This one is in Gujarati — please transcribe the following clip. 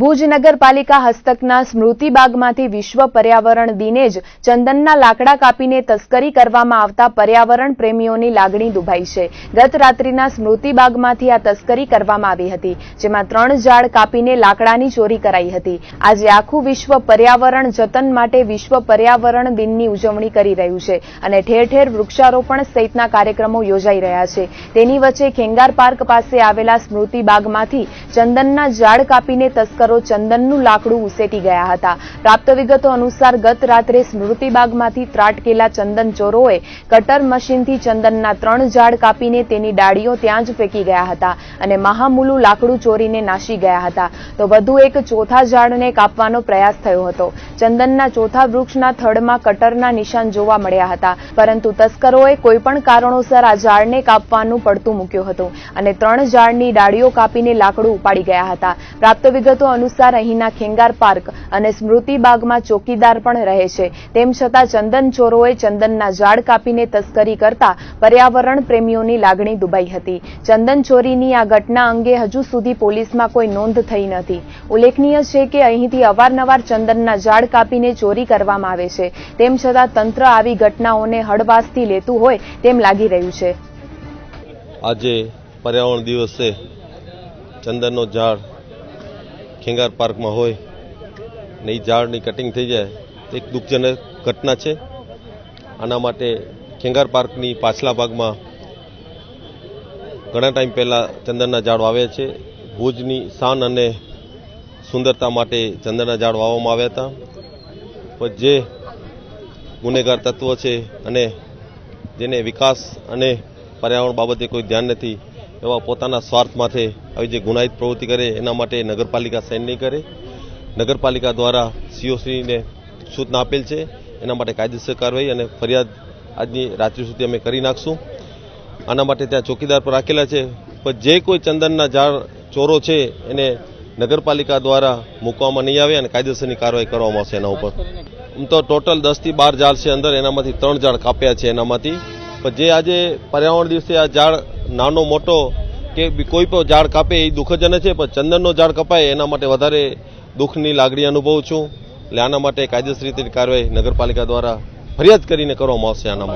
ભુજ નગરપાલિકા હસ્તકના સ્મૃતિબાગમાંથી વિશ્વ પર્યાવરણ દિને જ ચંદનના લાકડા કાપીને તસ્કરી કરવામાં આવતા પર્યાવરણ પ્રેમીઓની લાગણી દુભાઈ છે. ગત રાત્રિના સ્મૃતિબાગમાંથી આ તસ્કરી કરવામાં આવી હતી, જેમાં ત્રણ ઝાડ કાપીને લાકડાની ચોરી કરાઈ હતી. આજે આખું વિશ્વ પર્યાવરણ જતન માટે વિશ્વ પર્યાવરણ દિનની ઉજવણી કરી રહ્યું છે અને ઠેર ઠેર વૃક્ષારોપણ સહિતના કાર્યક્રમો યોજાઈ રહ્યા છે. તેની વચ્ચે ખેંગાર પાર્ક પાસે આવેલા સ્મૃતિબાગમાંથી ચંદનના ઝાડ કાપીને તસ્કરો ચંદનનું લાકડું ઉસેટી ગયા હતા. પ્રાપ્ત વિગતો અનુસાર ગત રાત્રે સ્મૃતિબાગમાંથી ત્રાટકેલા ચંદન ચોરોએ કટર મશીનથી ચંદનના ત્રણ ઝાડ કાપીને તેની ડાળીઓ ત્યાં જ ફેંકી ગયા હતા અને મહામુલું લાકડું ચોરીને નાશી ગયા હતા. તો વધુ એક ચોથા ઝાડને કાપવાનો પ્રયાસ થયો હતો. ચંદનના ચોથા વૃક્ષના થડમાં કટરના નિશાન જોવા મળ્યા હતા. પરંતુ તસ્કરોએ કોઈપણ કારણોસર આ ઝાડને કાપવાનું પડતું મૂક્યું હતું અને ત્રણ ઝાડની ડાળીઓ કાપીને લાકડું ઉપાડી ગયા હતા. પ્રાપ્ત વિગતો અનુસાર અહીંના ખેંગાર પાર્ક અને સ્મૃતિબાગમાં ચોકીદાર પણ રહે છે. તેમ છતાં ચંદન ચોરોએ ચંદનના ઝાડ કાપીને તસ્કરી કરતા પર્યાવરણ પ્રેમીઓની લાગણી દુબાઈ હતી. ચંદન ચોરીની આ ઘટના અંગે હજુ સુધી પોલીસમાં કોઈ નોંધ થઈ નથી. ઉલ્લેખનીય છે કે અહીંથી અવારનવાર ચંદનના ઝાડ કાપીને ચોરી કરવામાં આવે છે. તેમ છતાં તંત્ર આવી ઘટનાઓને હળવાશથી લેતું હોય તેમ લાગી રહ્યું છે. આજે પર્યાવરણ દિવસે ચંદનનો ઝાડ ખેંગાર પાર્કમાં હોય ને એ ઝાડની કટિંગ થઈ જાય, તો એક દુઃખજનક ઘટના છે. આના માટે ખેંગાર પાર્કની પાછલા ભાગમાં ઘણા ટાઈમ પહેલાં ચંદનના ઝાડ વાવ્યા છે. ભુજની શાન અને સુંદરતા માટે ચંદનના ઝાડ વાવવામાં આવ્યા હતા. જે ગુનેગાર તત્વો છે અને જેને વિકાસ અને પર્યાવરણ બાબતે કોઈ ધ્યાન નથી, એવા પોતાના સ્વાર્થ માટે આવી જે ગુનાહિત પ્રવૃત્તિ કરે, એના માટે નગરપાલિકા સહન નહીં કરે. નગરપાલિકા દ્વારા સીઓસીને સૂચના આપેલ છે, એના માટે કાયદેસર કાર્યવાહી અને ફરિયાદ આજની રાત્રિ સુધી અમે કરી નાખશું. આના માટે ત્યાં ચોકીદાર પર રાખેલા છે, પણ જે કોઈ ચંદનના ઝાડ, ચોરો છે, એને નગરપાલિકા દ્વારા મૂકવામાં નહીં આવે અને કાયદેસરની કાર્યવાહી કરવામાં આવશે એના ઉપર. આમ તો ટોટલ દસથી બાર ઝાડ છે અંદર, એનામાંથી ત્રણ ઝાડ કાપ્યા છે એનામાંથી. પણ જે આજે પર્યાવરણ દિવસે આ ઝાડ નાનો મોટો કે કોઈ પણ ઝાડ કાપે એ દુઃખજનક છે, પણ ચંદનનો ઝાડ કપાય એના માટે વધારે દુઃખની લાગણી અનુભવું છું. એટલે આના માટે કાયદેસર રીતે કાર્યવાહી નગરપાલિકા દ્વારા ફરિયાદ કરીને કરવામાં આવશે આના